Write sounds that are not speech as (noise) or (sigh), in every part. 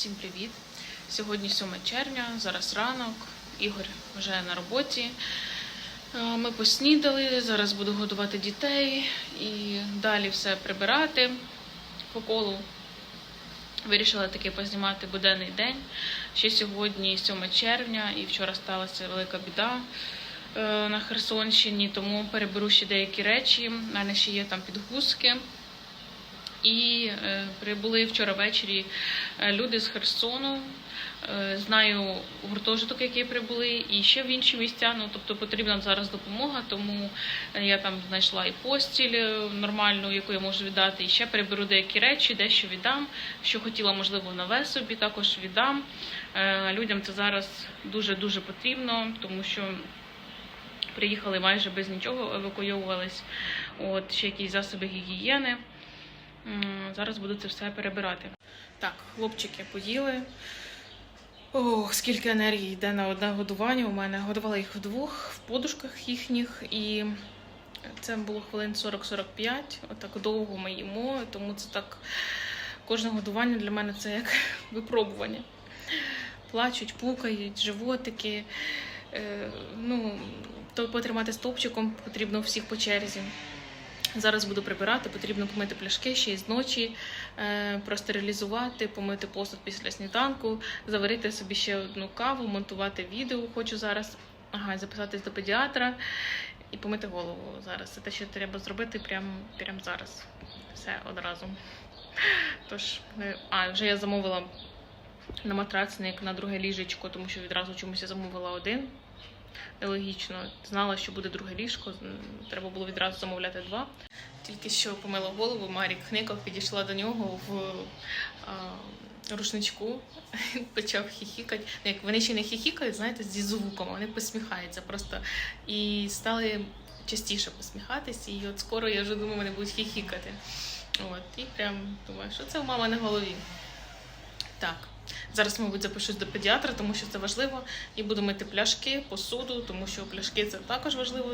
Всім привіт! Сьогодні 7 червня, зараз ранок. Ігор вже на роботі. Ми поснідали, зараз буду годувати дітей і далі все прибирати по колу. Вирішила таки познімати буденний день. Ще сьогодні 7 червня, і вчора сталася велика біда е, на Херсонщині, тому переберу ще деякі речі. У мене ще є там підгузки. І е, прибули вчора ввечері е, люди з Херсону. Е, знаю гуртожиток, який прибули, і ще в інші місця. Ну тобто потрібна зараз допомога, тому я там знайшла і постіль нормальну, яку я можу віддати. І ще переберу деякі речі, дещо віддам. Що хотіла, можливо, нове собі також віддам. Людям це зараз дуже дуже потрібно, тому що. Приїхали майже без нічого, евакуйовувались. От ще якісь засоби гігієни. Зараз буду це все перебирати. Так, хлопчики поїли. Ох, скільки енергії йде на одне годування. У мене годувала їх вдвох в подушках їхніх, і це було хвилин 40-45. Отак довго ми їмо, тому це так. Кожне годування для мене це як (laughs) випробування. Плачуть, пукають, животики. Е, ну, то потримати стовпчиком потрібно всіх по черзі. Зараз буду прибирати, потрібно помити пляшки ще з ночі, е, простерилізувати, помити посуд після сніданку, заварити собі ще одну каву, монтувати відео. Хочу зараз ага, записатись до педіатра і помити голову зараз. Це те, що треба зробити прямо прям зараз. Все одразу. Тож, а вже я замовила на матрацник на друге ліжечко, тому що відразу чомусь я замовила один. Нелогічно. Знала, що буде друге ліжко. Треба було відразу замовляти два. Тільки що помила голову, Марік хникав, підійшла до нього в а, рушничку, (laughs) почав хіхікати. Ну, Як вони ще не хіхікають, знаєте, зі звуком, вони посміхаються просто. І стали частіше посміхатись, і от скоро я вже думаю, вони будуть хіхікати. От, і прям думаю, що це у мами на голові. Так. Зараз, мабуть, запишусь до педіатра, тому що це важливо. І буду мити пляшки, посуду, тому що пляшки це також важливо.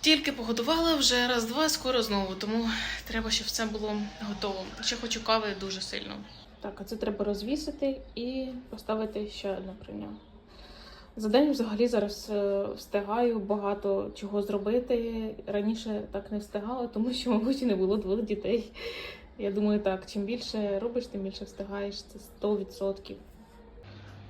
Тільки погодувала вже раз-два, скоро знову, тому треба, щоб все було готово. Ще хочу кави дуже сильно. Так, а це треба розвісити і поставити ще одне прийняв. За день взагалі зараз е, встигаю багато чого зробити. Раніше так не встигала, тому що, мабуть, не було двох дітей. Я думаю, так, чим більше робиш, тим більше встигаєш. Це 100%.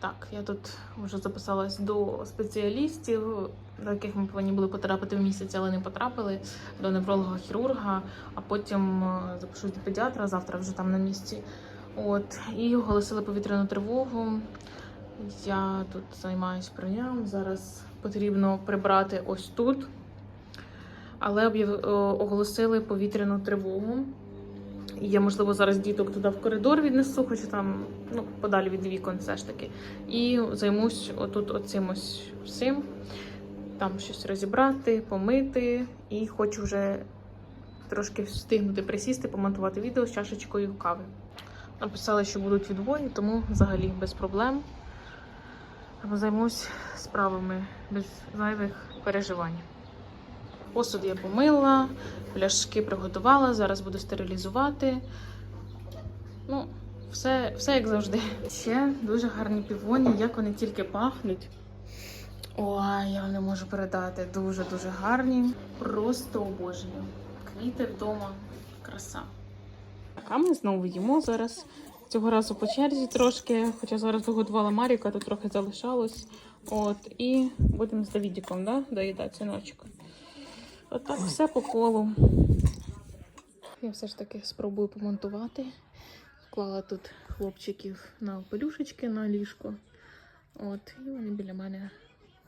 Так, я тут вже записалась до спеціалістів, до яких ми повинні були потрапити в місяць, але не потрапили, до невролога-хірурга, а потім е, запишусь до педіатра, завтра вже там на місці. От, і оголосили повітряну тривогу. Я тут займаюсь прийом. Зараз потрібно прибрати ось тут. Але оголосили повітряну тривогу. Я, можливо, зараз діток туди в коридор віднесу, хоча там ну, подалі від вікон все ж таки. І займусь отут оцим ось всім. Там щось розібрати, помити. І хочу вже трошки встигнути присісти, помонтувати відео з чашечкою кави. Написали, що будуть відбої, тому взагалі без проблем. Займусь справами без зайвих переживань. Посуд я помила, пляшки приготувала, зараз буду стерилізувати. Ну, все, все як завжди. Ще дуже гарні півоні, як вони тільки пахнуть. Ой, я не можу передати. Дуже-дуже гарні. Просто обожнюю. Квіти вдома. Краса. А ми знову їмо зараз. Цього разу по черзі трошки, хоча зараз виготувала Маріка, тут трохи залишалось. От, і будемо з Давідіком, да, доїдати синочок. Отак все по колу. Я все ж таки спробую помонтувати. Вклала тут хлопчиків на пелюшечки на ліжко. От, і вони біля мене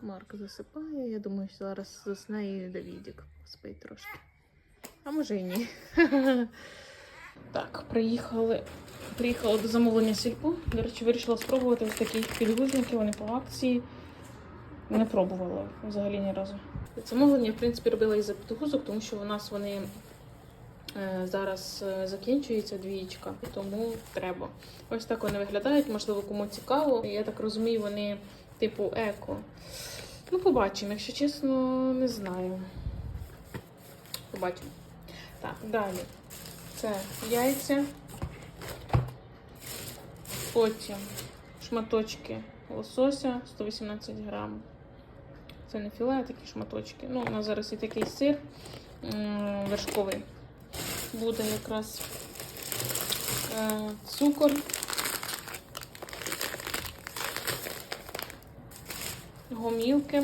Марк засипає. Я думаю, що зараз засне і Давідік спить трошки. А може і ні. (laughs) Так, приїхали. Приїхала до замовлення сільпо. До речі, вирішила спробувати ось такі підгузники, вони по акції. Не пробувала взагалі ні разу. Замовлення, в принципі, робила із-за підгузок, тому що у нас вони е, зараз е, закінчується двієчка, тому треба. Ось так вони виглядають, можливо, кому цікаво. Я так розумію, вони типу еко. Ну, побачимо, якщо чесно, не знаю. Побачимо. Так, далі. Це яйця. Потім шматочки лосося 118 грам. Це не філе, а такі шматочки. Ну, у нас зараз і такий сир вершковий. Буде якраз е, цукор. Гомілки.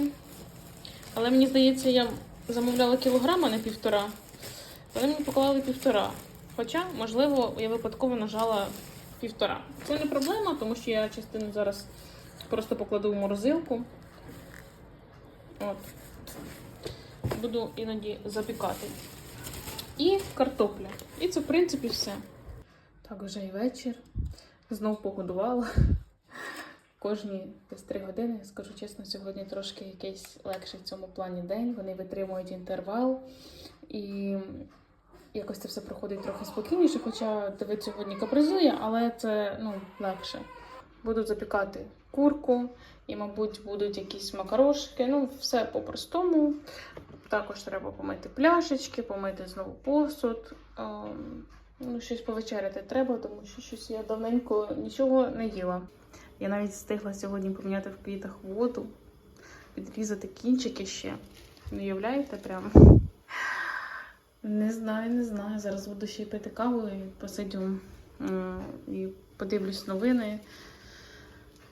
Але мені здається, я замовляла кілограм, а не півтора. Вони мені поклали півтора. Хоча, можливо, я випадково нажала півтора. Це не проблема, тому що я частину зараз просто покладу в морозилку. От. Буду іноді запікати. І картопля. І це, в принципі, все. Так, вже і вечір. Знов погодувала. Кожні десь три години, я скажу чесно, сьогодні трошки якийсь легший в цьому плані день. Вони витримують інтервал. І якось це все проходить трохи спокійніше, хоча Давид сьогодні капризує, але це ну, легше. Буду запікати курку і, мабуть, будуть якісь макарошки. Ну, все по-простому. Також треба помити пляшечки, помити знову посуд. Ем, ну, щось повечеряти треба, тому що щось я давненько нічого не їла. Я навіть встигла сьогодні поміняти в квітах воду, підрізати кінчики ще. Не уявляєте прямо? Не знаю, не знаю. Зараз буду ще й пити каву і посидю і подивлюсь новини.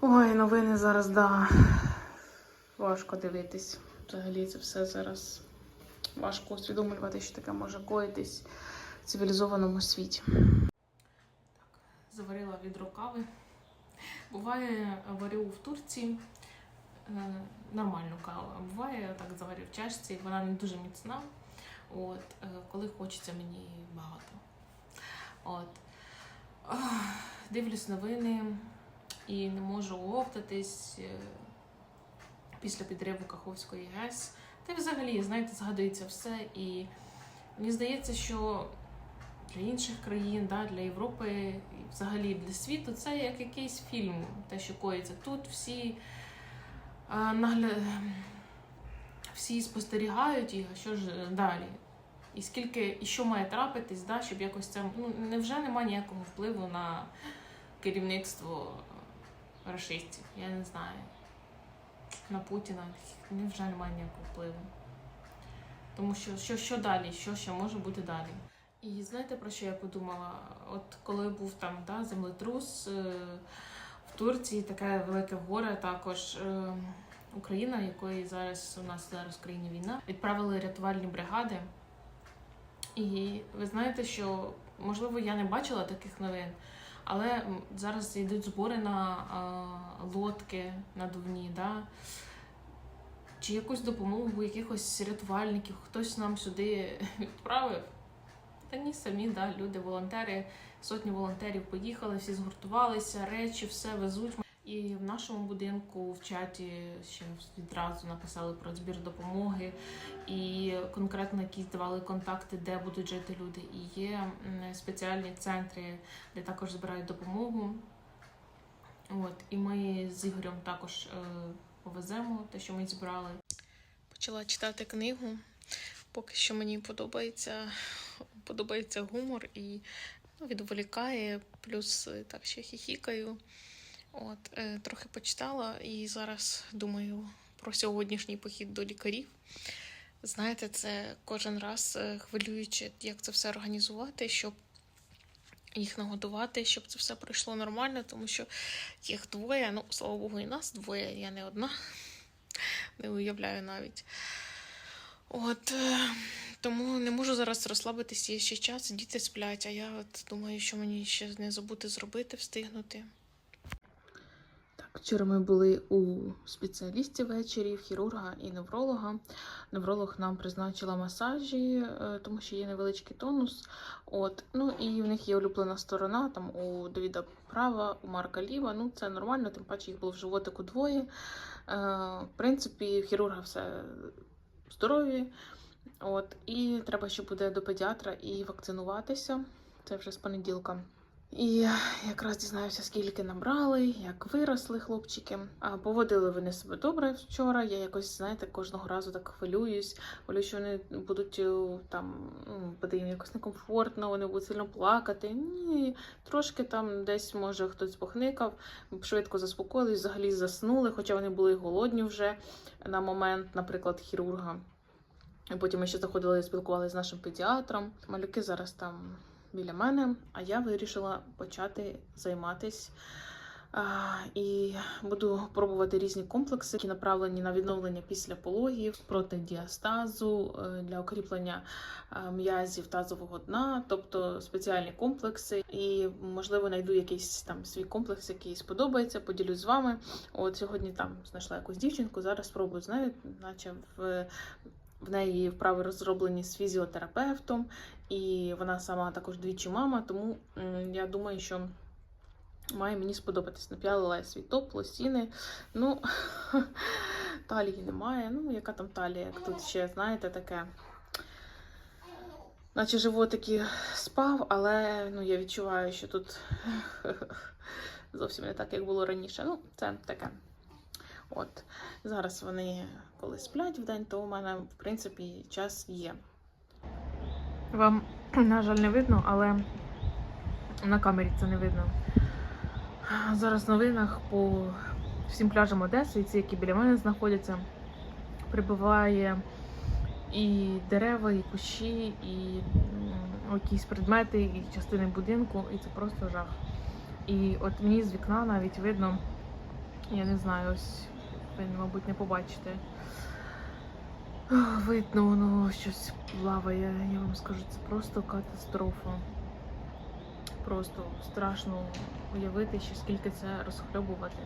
Ой, новини зараз, да. Важко дивитись. Взагалі це все зараз важко усвідомлювати, що таке може коїтись в цивілізованому світі. Так, заварила відро кави. Буває, варю в Турції е, нормальну каву, буває, так заварю в чашці, вона не дуже міцна. От, е, коли хочеться мені багато. От. Дивлюсь новини і не можу оговтатись е, після підриву Каховської ГЕС. Та й взагалі, знаєте, згадується все. І мені здається, що для інших країн, да, для Європи і взагалі для світу це як якийсь фільм, те, що коїться тут. Всі а, нагля... всі спостерігають і що ж далі. І скільки і що має трапитись, да, щоб якось це. Ну, невже немає ніякого впливу на керівництво рашистів? Я не знаю. На Путіна невже немає ніякого впливу. Тому що що, що далі? Що ще може бути далі? І знаєте про що я подумала? От коли був там да, землетрус е, в Турції, таке велике горе, також е, Україна, якої зараз у нас зараз в країні війна, відправили рятувальні бригади. І ви знаєте, що можливо я не бачила таких новин, але зараз йдуть збори на а, лодки надувні, да? чи якусь допомогу якихось рятувальників, хтось нам сюди відправив. Та ні, самі да, люди, волонтери, сотні волонтерів поїхали, всі згуртувалися, речі, все везуть. І в нашому будинку в чаті ще відразу написали про збір допомоги, і конкретно якісь давали контакти, де будуть жити люди. І є спеціальні центри, де також збирають допомогу. От, і ми з Ігорем також е, повеземо те, що ми зібрали. Почала читати книгу. Поки що мені подобається, подобається гумор і ну, відволікає, плюс е, так ще хіхікаю. От, е, трохи почитала і зараз думаю про сьогоднішній похід до лікарів. Знаєте, це кожен раз е, хвилююче, як це все організувати, щоб їх нагодувати, щоб це все пройшло нормально, тому що їх двоє, ну, слава Богу, і нас двоє, я не одна, не уявляю навіть. От, е, тому не можу зараз розслабитися, є ще час, діти сплять, а я от думаю, що мені ще не забути зробити, встигнути. Вчора ми були у спеціалістів ввечері, в хірурга і невролога. Невролог нам призначила масажі, е, тому що є невеличкий тонус. От, ну і в них є улюблена сторона, там у Давіда права, у Марка ліва. Ну, це нормально, тим паче їх було в животику двоє. Е, в принципі, в хірурга все здорові. От, і треба ще буде до педіатра і вакцинуватися. Це вже з понеділка. І якраз дізнаюся, скільки набрали, як виросли хлопчики. Поводили вони себе добре вчора. Я якось, знаєте, кожного разу так хвилююсь. Хвилюю, що вони будуть е, там, ну, буде їм якось некомфортно, вони будуть сильно плакати. Ні, трошки там десь, може, хтось похникав, швидко заспокоїлись, взагалі заснули, хоча вони були голодні вже на момент, наприклад, хірурга. Потім ми ще заходили і спілкувалися з нашим педіатром. Малюки зараз там біля мене, а я вирішила почати займатись. І буду пробувати різні комплекси, які направлені на відновлення після пологів, проти діастазу, е, для укріплення м'язів тазового дна, тобто спеціальні комплекси. І можливо знайду якийсь там свій комплекс, який сподобається, поділюсь з вами. От сьогодні там знайшла якусь дівчинку. Зараз спробую з нею, наче в. В неї вправи розроблені з фізіотерапевтом, і вона сама також двічі мама, тому я думаю, що має мені сподобатись. Напялила я свій топ, лосіни. Ну, (laughs) талії немає. Ну, яка там талія? Як тут ще, знаєте, таке. Наче животик і спав, але ну, я відчуваю, що тут (laughs) зовсім не так, як було раніше. Ну, це таке. От зараз вони коли сплять в день, то у мене в принципі час є. Вам, на жаль, не видно, але на камері це не видно. Зараз в новинах по всім пляжам Одеси, і ці, які біля мене знаходяться, прибуває і дерева, і кущі, і якісь предмети, і частини будинку, і це просто жах. І от мені з вікна навіть видно, я не знаю, ось ви, мабуть, не побачите. Видно, воно щось плаває. Я вам скажу, це просто катастрофа. Просто страшно уявити, що скільки це розхльобувати.